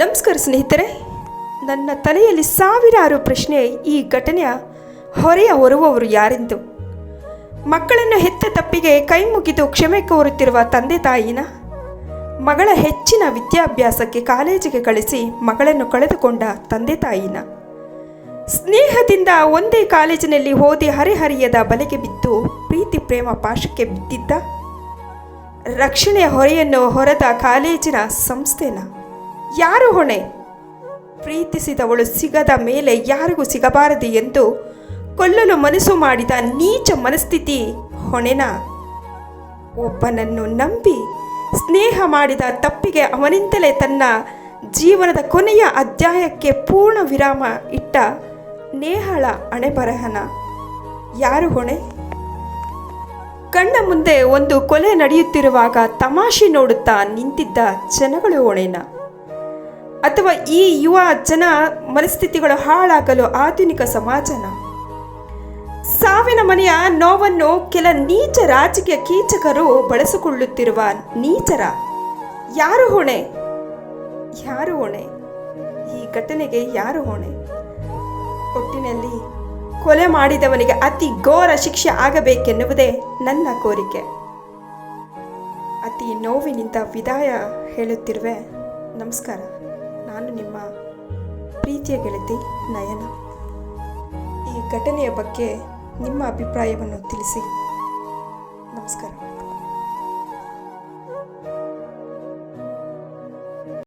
ನಮಸ್ಕಾರ ಸ್ನೇಹಿತರೆ. ನನ್ನ ತಲೆಯಲ್ಲಿ ಸಾವಿರಾರು ಪ್ರಶ್ನೆ ಈ ಘಟನೆಯ ಹೊರೆಯ ಹೊರುವವರು ಯಾರೆಂದು? ಮಕ್ಕಳನ್ನು ಹೆತ್ತ ತಪ್ಪಿಗೆ ಕೈ ಮುಗಿದು ಕ್ಷಮೆ ಕೋರುತ್ತಿರುವ ತಂದೆ ತಾಯಿನ ಮಗಳ ಹೆಚ್ಚಿನ ವಿದ್ಯಾಭ್ಯಾಸಕ್ಕೆ ಕಾಲೇಜಿಗೆ ಕಳಿಸಿ ಮಗಳನ್ನು ಕಳೆದುಕೊಂಡ ತಂದೆ ತಾಯಿನ ಸ್ನೇಹದಿಂದ ಒಂದೇ ಕಾಲೇಜಿನಲ್ಲಿ ಓದಿ ಹರಿಹರಿಯದ ಬಲೆಗೆ ಬಿದ್ದು ಪ್ರೀತಿ ಪ್ರೇಮ ಪಾಶಕ್ಕೆ ಬಿದ್ದಿದ್ದ ರಕ್ಷಣೆಯ ಹೊರೆಯನ್ನು ಹೊರದ ಕಾಲೇಜಿನ ಸಂಸ್ಥೆನ ಯಾರು ಹೊಣೆ? ಪ್ರೀತಿಸಿದವಳು ಸಿಗದ ಮೇಲೆ ಯಾರಿಗೂ ಸಿಗಬಾರದು ಎಂದು ಕೊಲ್ಲಲು ಮನಸ್ಸು ಮಾಡಿದ ನೀಚ ಮನಸ್ಥಿತಿ ಹೊಣೆನ. ಒಬ್ಬನನ್ನು ನಂಬಿ ಸ್ನೇಹ ಮಾಡಿದ ತಪ್ಪಿಗೆ ಅವನಿಂದಲೇ ತನ್ನ ಜೀವನದ ಕೊನೆಯ ಅಧ್ಯಾಯಕ್ಕೆ ಪೂರ್ಣ ವಿರಾಮ ಇಟ್ಟ ನೇಹಳ ಅಣೆಬರಹನ ಯಾರು ಹೊಣೆ? ಕಣ್ಣ ಮುಂದೆ ಒಂದು ಕೊಲೆ ನಡೆಯುತ್ತಿರುವಾಗ ತಮಾಷೆ ನೋಡುತ್ತಾ ನಿಂತಿದ್ದ ಜನಗಳು ಹೊಣೆನ. ಅಥವಾ ಈ ಯುವ ಜನ ಮನಸ್ಥಿತಿಗಳು ಹಾಳಾಗಲು ಆಧುನಿಕ ಸಮಾಜನ? ಸಾವಿನ ಮನೆಯ ನೋವನ್ನು ಕೆಲ ನೀಚ ರಾಜಕೀಯ ಕೀಚಕರು ಬಳಸಿಕೊಳ್ಳುತ್ತಿರುವ ನೀಚರ? ಯಾರು ಹೊಣೆ? ಯಾರು ಹೊಣೆ? ಈ ಘಟನೆಗೆ ಯಾರು ಹೊಣೆ? ಒಟ್ಟಿನಲ್ಲಿ ಕೊಲೆ ಮಾಡಿದವನಿಗೆ ಅತಿ ಘೋರ ಶಿಕ್ಷೆ ಆಗಬೇಕೆನ್ನುವುದೇ ನನ್ನ ಕೋರಿಕೆ. ಅತಿ ನೋವಿನಿಂದ ವಿದಾಯ ಹೇಳುತ್ತಿರುವೆ. ನಮಸ್ಕಾರ. ನಾನು ನಿಮ್ಮ ಪ್ರೀತಿಯ ಗೆಳತಿ ನಯನ. ಈ ಘಟನೆಯ ಬಗ್ಗೆ ನಿಮ್ಮ ಅಭಿಪ್ರಾಯವನ್ನು ತಿಳಿಸಿ. ನಮಸ್ಕಾರ.